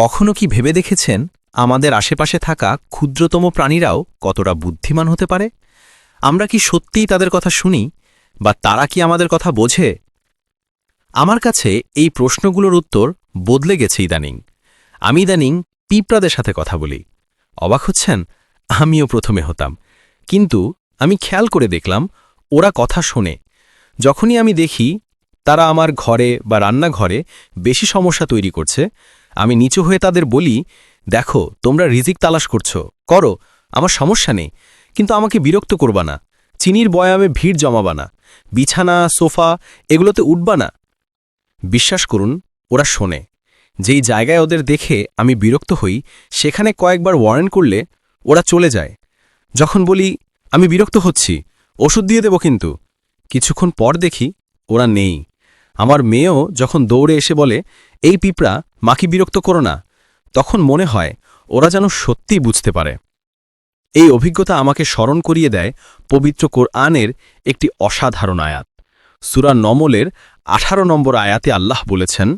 কখনো কি ভেবে দেখেছেন আমাদের আশেপাশে থাকা ক্ষুদ্রতম প্রাণীরাও কতটা বুদ্ধিমান হতে পারে? আমরা কি সত্যিই তাদের কথা শুনি বা তারা কি আমাদের কথা বোঝে? আমার কাছে এই প্রশ্নগুলোর উত্তর বদলে গেছে ইদানিং। আমি ইদানিং পিঁপড়াদের সাথে কথা বলি। অবাক হচ্ছেন? আমিও প্রথমে হতাম। কিন্তু আমি খেয়াল করে দেখলাম, ওরা কথা শোনে। যখনই আমি দেখি তারা আমার ঘরে বা রান্নাঘরে বেশি সমস্যা তৈরি করছে। আমি নিচু হয়ে তাদের বলি, দেখো, তোমরা রিজিক তালাশ করছ। করো, আমার সমস্যা নেই। কিন্তু আমাকে বিরক্ত করবা না। চিনির বয়ামে ভিড় জমাবা না। বিছানা, সোফা, এগুলোতে উঠবা না। বিশ্বাস করুন, ওরা শোনে। যেই জায়গায় ওদের দেখে আমি বিরক্ত হই, সেখানে কয়েকবার ওয়ারেন্ট করলে ওরা চলে যায়। যখন বলি, আমি বিরক্ত হচ্ছি, ওষুধ দিয়ে দেব কিন্তু। কিছুক্ষণ পর দেখি, ওরা নেই। আমার মেয়েও যখন দৌড়ে এসে বলে, এই পিঁপড়া, মাকে বিরক্ত করো না, তখন মনে হয় ওরা যেন সত্যিই বুঝতে পারে। এই অভিজ্ঞতা আমাকে স্মরণ করিয়ে দেয় পবিত্র কোরআনের একটি অসাধারণ আয়াত। সুরা নমলের আঠারো নম্বর আয়াতে আল্লাহ বলেছেন,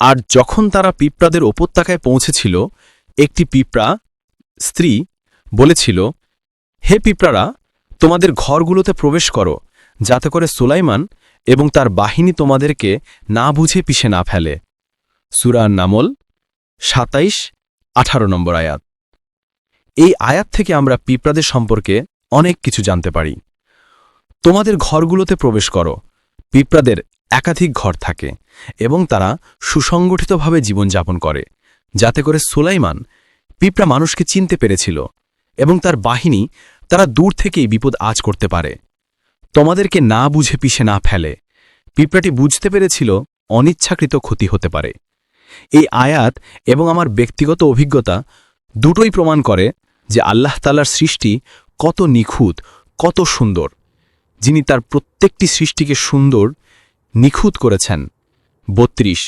আর যখন তারা পিঁপড়াদের উপত্যকায় পৌঁছেছিল, একটি পিঁপড়া, স্ত্রী, বলেছিল, হে পিঁপড়ারা, তোমাদের ঘরগুলোতে প্রবেশ করো, যাতে করে সুলাইমান এবং তার বাহিনী তোমাদেরকে না বুঝে পিষে না ফেলে। সুরা নামল সাতাইশ, আঠারো নম্বর আয়াত। এই আয়াত থেকে আমরা পিঁপড়াদের সম্পর্কে অনেক কিছু জানতে পারি। তোমাদের ঘরগুলোতে প্রবেশ করো। পিঁপড়াদের একাধিক ঘর থাকে এবং তারা সুসংগঠিতভাবে জীবনযাপন করে। যাতে করে সুলাইমান পিঁপড়া মানুষকে চিনতে পেরেছিল এবং তার বাহিনী তারা দূর থেকেই বিপদ আজ করতে পারে। তোমাদেরকে না বুঝে পিষে না ফেলে। পিঁপড়াটি বুঝতে পেরেছিল অনিচ্ছাকৃত ক্ষতি হতে পারে। এই আয়াত এবং আমার ব্যক্তিগত অভিজ্ঞতা দুটোই প্রমাণ করে যে আল্লাহ তালার সৃষ্টি কত নিখুঁত, কত সুন্দর। যিনি তার প্রত্যেকটি সৃষ্টিকে সুন্দর, নিখুঁত করেছেন। বত্রিশ